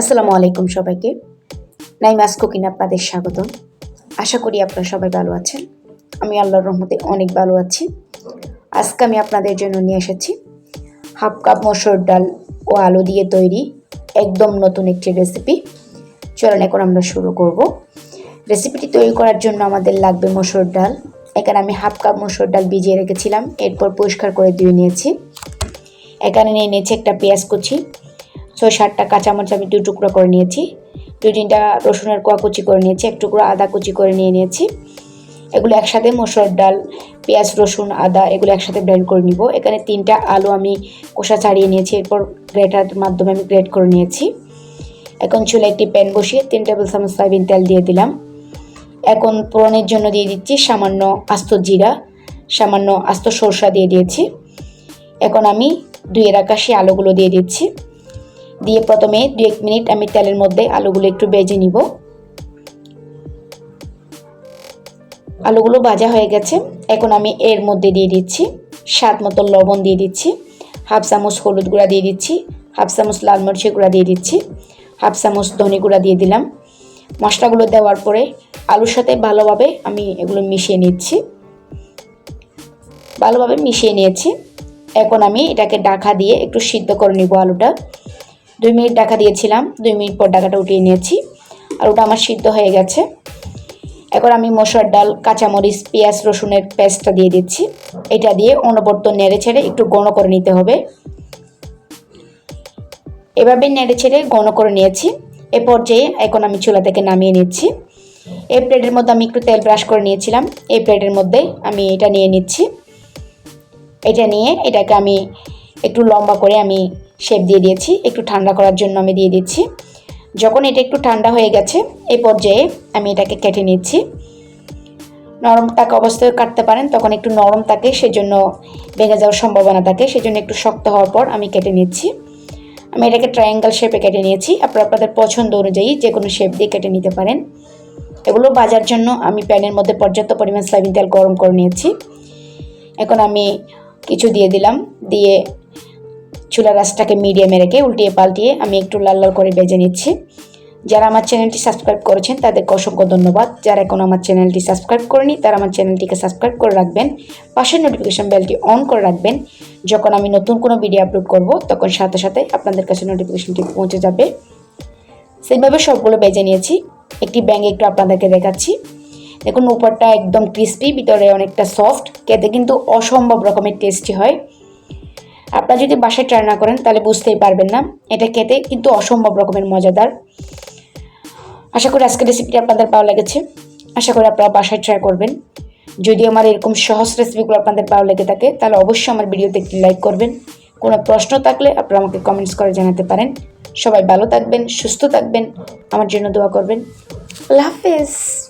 আসসালামু আলাইকুম সবাইকে। নাইমাস কুকিং আপনাদের স্বাগতম। আশা করি আপনারা সবাই ভালো আছেন। আমি আল্লাহর রহমতে অনেক ভালো আছি। আজকে আমি আপনাদের জন্য নিয়ে এসেছি হাফ কাপ মসুর ডাল ও আলু দিয়ে তৈরি একদম নতুন একটি রেসিপি। চলুন এখন আমরা শুরু করব। রেসিপিটি তৈরি করার জন্য আমাদের লাগবে মসুর ডাল। এখানে আমি হাফ কাপ মসুর ডাল ভিজিয়ে রেখেছিলাম। এরপর পরিষ্কার করে ধুয়ে নিয়েছি। এখানে নিয়ে নিয়েছি একটা পেঁয়াজ কুচি। ছয় সাতটা কাঁচামরিচ আমি দু টুকরো করে নিয়েছি। দুই তিনটা রসুনের কোয়া কুচি করে নিয়েছি, এক টুকরো আদা কুচি করে নিয়ে নিয়েছি। এগুলো একসাথে মসুর ডাল, পেঁয়াজ, রসুন, আদা এগুলো একসাথে ব্লেন্ড করে নিব। এখানে তিনটা আলু আমি কোষা ছাড়িয়ে নিয়েছি, এরপর গ্রেটার মাধ্যমে আমি গ্রেট করে নিয়েছি। এখন চুলে একটি প্যান বসিয়ে তিন টেবিল চামচ সয়াবিন তেল দিয়ে দিলাম। এখন পোড়নের জন্য দিয়ে দিচ্ছি সামান্য আস্ত জিরা, সামান্য আস্ত সরষা দিয়ে দিয়েছি। এখন আমি দুই রাখা সেই আলুগুলো দিয়ে দিচ্ছি। দিয়ে প্রথমে দু এক মিনিট আমি তেলের মধ্যে আলুগুলো একটু বেজে নিব। আলুগুলো ভাজা হয়ে গেছে। এখন আমি এর মধ্যে দিয়ে দিচ্ছি স্বাদ মতো লবণ দিয়ে দিচ্ছি, হাফ চামচ হলুদ গুঁড়া দিয়ে দিচ্ছি, হাফ চামচ লাল মরিচের গুঁড়া দিয়ে দিচ্ছি, হাফ চামচ ধনে গুঁড়া দিয়ে দিলাম। মশলাগুলো দেওয়ার পরে আলুর সাথে ভালোভাবে আমি এগুলো মিশিয়ে নিচ্ছি। ভালোভাবে মিশিয়ে নিয়েছি। এখন আমি এটাকে ডাকা দিয়ে একটু সিদ্ধ করে নিব আলুটা। দুই মিনিট ডাকা দিয়েছিলাম, দুই মিনিট পর ডাকাটা উঠিয়ে নিয়েছি আর ওটা আমার সিদ্ধ হয়ে গেছে। এখন আমি মসুর ডাল, কাঁচামরিচ, পেঁয়াজ, রসুনের পেস্টটা দিয়ে দিচ্ছি। এটা দিয়ে অনবর্ত নেড়ে ছেড়ে একটু ঘন করে নিতে হবে। এভাবে নেড়ে ছেড়ে ঘন করে নিয়েছি। এ পর্যায়ে এখন আমি চুলা থেকে নামিয়ে নিচ্ছি। এই প্লেটের মধ্যে আমি একটু তেল ব্রাশ করে নিয়েছিলাম। এই প্লেটের মধ্যে আমি এটা নিয়ে নিচ্ছি। এটা নিয়ে এটাকে আমি একটু লম্বা করে আমি শেপ দিয়ে দিয়েছি, একটু ঠান্ডা করার জন্য আমি দিয়ে দিচ্ছি। যখন এটা একটু ঠান্ডা হয়ে গেছে এই পর্যায়ে আমি এটাকে কেটে নিচ্ছি। নরম তাকে অবস্থায় কাটতে পারেন, তখন একটু নরম থাকে সেজন্য ভেঙে যাওয়ার সম্ভাবনা থাকে, সেজন্য একটু শক্ত হওয়ার পর আমি কেটে নিচ্ছি। আমি এটাকে ট্রায়াঙ্গেল শেপে কেটে নিয়েছি, আপনারা আপনাদের পছন্দ অনুযায়ী যে কোনো শেপ দিয়ে কেটে নিতে পারেন। এগুলো বাজার জন্য আমি প্যানের মধ্যে পর্যাপ্ত পরিমাণ সয়াবিন তেল গরম করে নিয়েছি। এখন আমি কিছু দিয়ে দিলাম, দিয়ে চুলা রাসটাকে মিডিয়ামে রেখে উল্টিয়ে পাল্টিয়ে আমি একটু লাল লাল করে বেজে নিচ্ছি। যারা আমার চ্যানেলটি সাবস্ক্রাইব করেছেন, তাদেরকে অসংখ্য ধন্যবাদ। যারা এখন আমার চ্যানেলটি সাবস্ক্রাইব করেনি, তারা আমার চ্যানেলটিকে সাবস্ক্রাইব করে রাখবেন। পাশের নোটিফিকেশন বেলটি অন করে রাখবেন। যখন আমি নতুন কোনো ভিডিও আপলোড করব, তখন সাথে সাথে আপনাদের কাছে নোটিফিকেশনটি পৌঁছে যাবে। সেইভাবে সবগুলো বেজে নিয়েছি। একটি ব্যাঙে একটু আপনাদেরকে দেখাচ্ছি। দেখুন, উপরটা একদম ক্রিস্পি ভিতরে অনেকটা সফট খেতে কিন্তু অসম্ভব রকমের টেস্টি হয়। আপনারা যদি বাসায় ট্রাই না করেন, তাহলে বুঝতেই পারবেন না। এটা খেতে কিন্তু অসম্ভব রকমের মজাদার। আশা করি আজকের রেসিপিটি আপনাদের ভালো লেগেছে। আশা করি আপনারা বাসায় ট্রাই করবেন। যদি আমার এরকম সহজ রেসিপিগুলো আপনাদের ভালো লেগে থাকে, তাহলে অবশ্যই আমার ভিডিওতে একটি লাইক করবেন। কোনো প্রশ্ন থাকলে আপনারা আমাকে কমেন্টস করে জানাতে পারেন। সবাই ভালো থাকবেন, সুস্থ থাকবেন। আমার জন্য দোয়া করবেন। আল্লাহ হাফেজ।